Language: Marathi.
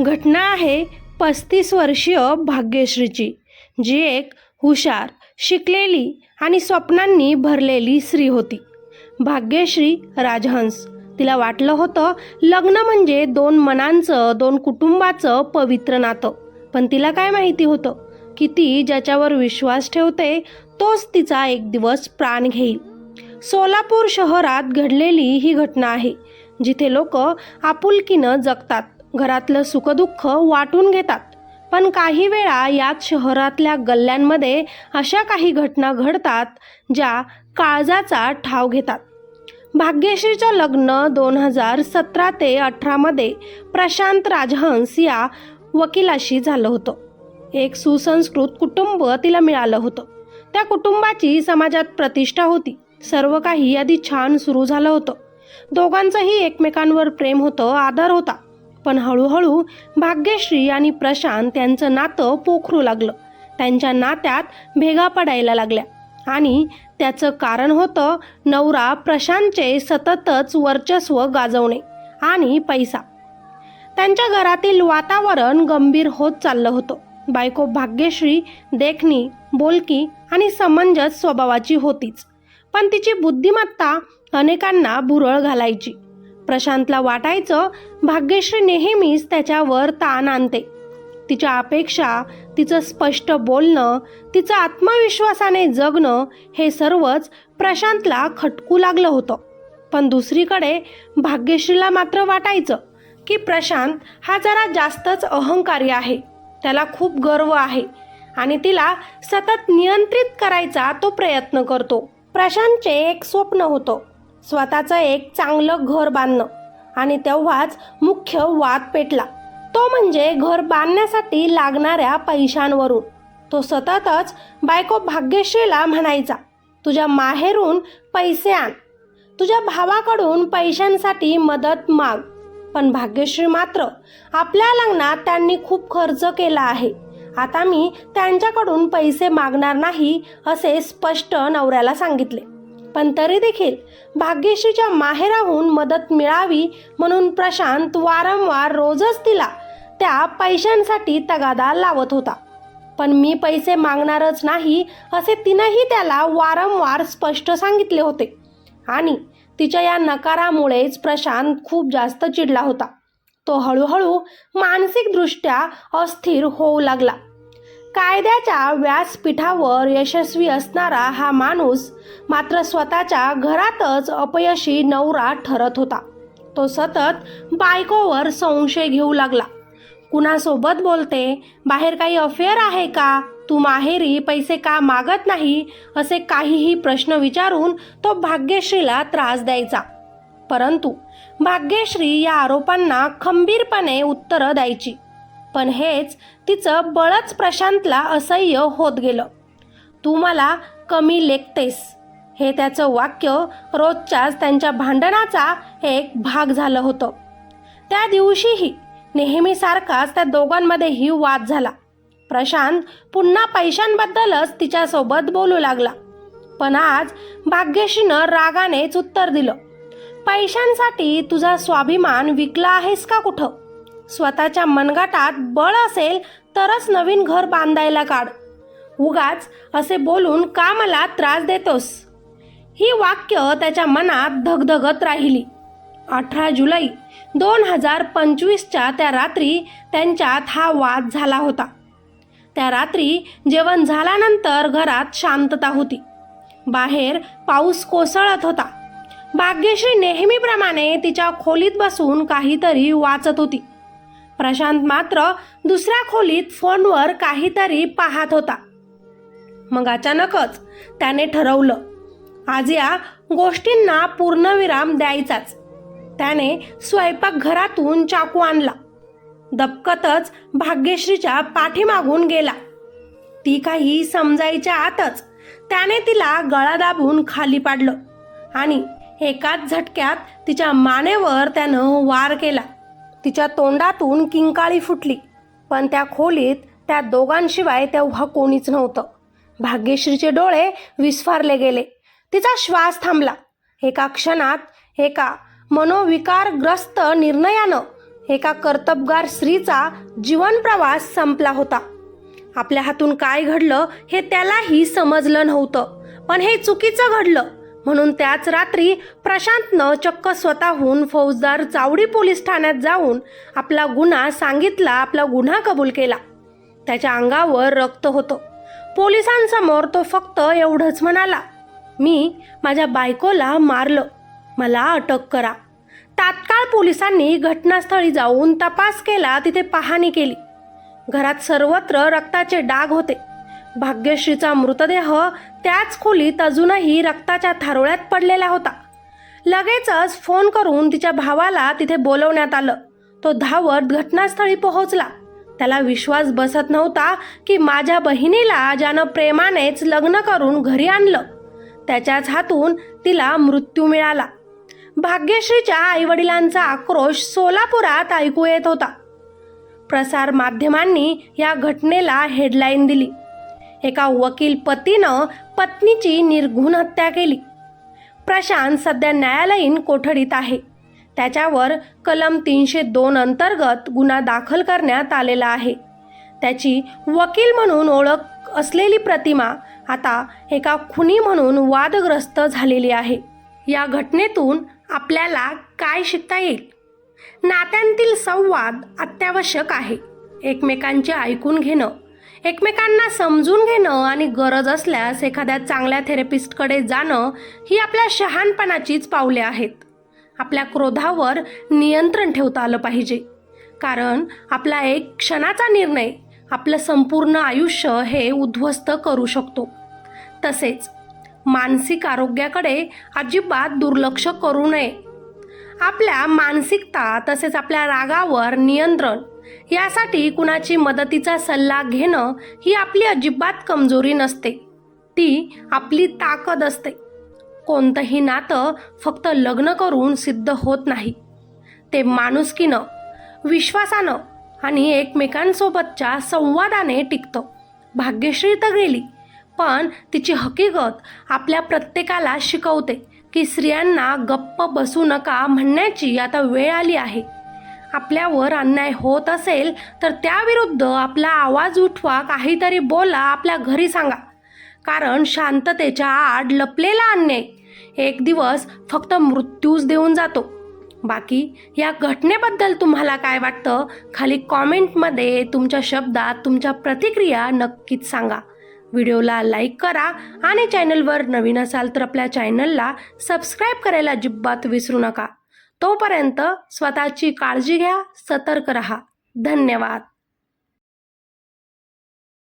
घटना आहे पस्तीस वर्षीय भाग्यश्रीची जी एक हुशार शिकलेली आणि स्वप्नांनी भरलेली स्त्री होती. भाग्यश्री राजहंस. तिला वाटलं होतं लग्न म्हणजे दोन मनांचं दोन कुटुंबाचं पवित्र नातं. पण तिला काय माहिती होतं? की ती ज्याच्यावर विश्वास ठेवते तोच तिचा एक दिवस प्राण घेईल. सोलापूर शहरात घडलेली ही घटना आहे जिथे लोक आपुलकीनं जगतात. घरातलं सुखदुःख वाटून घेतात. पण काही वेळा याच शहरातल्या गल्ल्यांमध्ये अशा काही घटना घडतात ज्या काळजाचा ठाव घेतात. भाग्यश्रीचं लग्न दोन हजार सतरा ते अठरामध्ये प्रशांत राजहंस या वकिलाशी झालं होतं. एक सुसंस्कृत कुटुंब तिला मिळालं होतं. त्या कुटुंबाची समाजात प्रतिष्ठा होती. सर्व काही आधी छान सुरू झालं होतं. दोघांचंही एकमेकांवर प्रेम होतं आदर होता. पण हळूहळू भाग्यश्री आणि प्रशांत यांचं नातं पोखरू लागलं. त्यांच्या नात्यात भेगा पडायला लागल्या. आणि त्याचं कारण होतं नवरा प्रशांतचे सततच वर्चस्व गाजवणे आणि पैसा. त्यांच्या घरातील वातावरण गंभीर होत चाललं होतं. बायको भाग्यश्री देखणी बोलकी आणि समंजस स्वभावाची होतीच. पण तिची बुद्धिमत्ता अनेकांना भुरळ घालायची. प्रशांतला वाटायचं भाग्यश्री नेहमीच त्याच्यावर ताण आणते. तिच्या अपेक्षा तिचं स्पष्ट बोलणं तिचं आत्मविश्वासाने जगणं हे सर्वच प्रशांतला खटकू लागलं होतं. पण दुसरीकडे भाग्यश्रीला मात्र वाटायचं की प्रशांत हा जरा जास्तच अहंकारी आहे. त्याला खूप गर्व आहे आणि तिला सतत नियंत्रित करायचा तो प्रयत्न करतो. प्रशांतचे एक स्वप्न होतं. स्वतःचं एक चांगलं घर बांधणं. आणि तेव्हाच मुख्य वाद पेटला. तो म्हणजे घर बांधण्यासाठी लागणाऱ्या पैशांवरून. तो सततच बायको भाग्यश्रीला म्हणायचा तुझ्या माहेरून पैसे आण. तुझ्या भावाकडून पैशांसाठी मदत माग. पण भाग्यश्री मात्र आपल्या लग्नात त्यांनी खूप खर्च केला आहे. आता मी त्यांच्याकडून पैसे मागणार नाही असे स्पष्ट नवऱ्याला सांगितले. पण तरी देखील भाग्यश्रीच्या माहेराहून मदत मिळावी म्हणून प्रशांत वारंवार रोजच तिला त्या पैशांसाठी तगादा लावत होता. पण मी पैसे मागणारच नाही असे तिनंही त्याला वारंवार स्पष्ट सांगितले होते. आणि तिच्या या नकारामुळेच प्रशांत खूप जास्त चिडला होता. तो हळूहळू मानसिकदृष्ट्या अस्थिर होऊ लागला. कायद्याच्या व्यासपीठावर यशस्वी असणारा हा माणूस मात्र स्वतःच्या घरातच अपयशी नवरा ठरत होता. तो सतत बायकोवर संशय घेऊ लागला. कुणासोबत बोलते? बाहेर काही अफेअर आहे का? तू माहेरी पैसे का मागत नाही? असे काहीही प्रश्न विचारून तो भाग्यश्रीला त्रास द्यायचा. परंतु भाग्यश्री या आरोपांना खंबीरपणे उत्तरं द्यायची. पण हेच तिचं बळच प्रशांतला असह्य होत गेलं. तू मला कमी लेखतेस. हे त्याचं वाक्य रोजच्याच त्यांच्या भांडणाचा एक भाग झालं होतं. त्या दिवशीही नेहमीसारखाच त्या दोघांमध्येही वाद झाला. प्रशांत पुन्हा पैशांबद्दलच तिच्यासोबत बोलू लागला. पण आज भाग्यश्रीनं रागानेच उत्तर दिलं. पैशांसाठी तुझा स्वाभिमान विकला आहेस का कुठं? स्वतःच्या मनगाटात बळ असेल तरच नवीन घर बांधायला काढ. उगाच असे बोलून का मला त्रास देतोस? ही वाक्य त्याच्या मनात धगधगत राहिली. अठरा जुलै दोन हजार पंचवीसच्या त्या रात्री त्यांच्यात हा वाद झाला होता. त्या रात्री जेवण झाल्यानंतर घरात शांतता होती. बाहेर पाऊस कोसळत होता. भाग्यश्री नेहमीप्रमाणे तिच्या खोलीत बसून काहीतरी वाचत होती. प्रशांत मात्र दुसऱ्या खोलीत फोनवर काहीतरी पाहत होता. मग अचानकच त्याने ठरवलं आज या गोष्टींना पूर्णविराम द्यायचाच. त्याने स्वयंपाकघरातून चाकू आणला. दपकतच भाग्यश्रीच्या पाठीमागून गेला. ती काही समजायच्या आतच त्याने तिला गळा दाबून खाली पाडलं आणि एकाच झटक्यात तिच्या मानेवर त्यानं वार केला. तिच्या तोंडातून किंकाळी फुटली. पण त्या खोलीत त्या दोघांशिवाय तेव्हा कोणीच नव्हतं. भाग्यश्रीचे डोळे विस्फारले गेले. तिचा श्वास थांबला. एका क्षणात एका मनोविकारग्रस्त निर्णयानं एका कर्तबगार स्त्रीचा जीवनप्रवास संपला होता. आपल्या हातून काय घडलं हे त्यालाही समजलं नव्हतं. पण हे चुकीचं घडलं. म्हणून त्याच रात्री प्रशांतनं चक्क स्वतःहून फौजदार चावडी पोलीस ठाण्यात जाऊन आपला गुन्हा सांगितला आपला गुन्हा कबूल केला. त्याच्या अंगावर रक्त होतं. पोलिसांसमोर तो फक्त एवढंच म्हणाला मी माझ्या बायकोला मारलं. मला अटक करा. तात्काळ पोलिसांनी घटनास्थळी जाऊन तपास केला तिथे पाहणी केली. घरात सर्वत्र रक्ताचे डाग होते. भाग्यश्रीचा मृतदेह त्याच खोलीत अजूनही रक्ताच्या थारोळ्यात पडलेला होता. लगेचच फोन करून तिच्या भावाला तिथे बोलवण्यात आलं. तो धावत घटनास्थळी पोहोचला. त्याला विश्वास बसत नव्हता की माझ्या बहिणीला ज्यानं प्रेमानेच लग्न करून घरी आणलं. त्याच्याच हातून तिला मृत्यू मिळाला. भाग्यश्रीच्या आईवडिलांचा आक्रोश सोलापुरात ऐकू येत होता. प्रसार माध्यमांनी या घटनेला हेडलाईन दिली. एका वकील पतीनं पत्नीची निर्घुण हत्या केली. प्रशांत सध्या न्यायालयीन कोठडीत आहे. त्याच्यावर कलम तीनशे दोन अंतर्गत गुन्हा दाखल करण्यात आलेला आहे. त्याची वकील म्हणून ओळख असलेली प्रतिमा आता एका खुनी म्हणून वादग्रस्त झालेली आहे. या घटनेतून आपल्याला काय शिकता येईल? नात्यांतील संवाद अत्यावश्यक आहे. एकमेकांचे ऐकून घेणं एकमेकांना समजून घेणं आणि गरज असल्यास एखाद्या चांगल्या थेरपिस्टकडे जाणं ही आपल्या शहाणपणाचीच पावले आहेत. आपल्या क्रोधावर नियंत्रण ठेवता आलं पाहिजे. कारण आपला एक क्षणाचा निर्णय आपलं संपूर्ण आयुष्य हे उद्ध्वस्त करू शकतो. तसेच मानसिक आरोग्याकडे अजिबात दुर्लक्ष करू नये. आपल्या मानसिकता तसेच आपल्या रागावर नियंत्रण यासाठी कुणाची मदतीचा सल्ला घेणं ही आपली अजिबात कमजोरी नसते. ती आपली ताकद असते. कोणतंही नातं फक्त लग्न करून सिद्ध होत नाही. ते माणुसकीनं विश्वासानं आणि एकमेकांसोबतच्या संवादाने टिकतं. भाग्यश्री तर गेली पण तिची हकीकत आपल्या प्रत्येकाला शिकवते की स्त्रियांना गप्प बसू नका म्हणण्याची आता वेळ आली आहे. आपल्यावर अन्याय होत असेल तर त्याविरुद्ध आपला आवाज उठवा काहीतरी बोला आपल्या घरी सांगा. कारण शांततेच्या आड लपलेला अन्याय. एक दिवस फक्त मृत्यूच देऊन जातो. बाकी या घटनेबद्दल तुम्हाला काय वाटतं? खाली कॉमेंटमध्ये तुमच्या शब्दात तुमच्या प्रतिक्रिया नक्कीच सांगा. व्हिडिओला लाईक करा आणि चॅनलवर नवीन असाल तर आपल्या चॅनलला सबस्क्राईब करायला अजिबात विसरू नका. तोपर्यंत स्वतःची काळजी घ्या सतर्क रहा. धन्यवाद.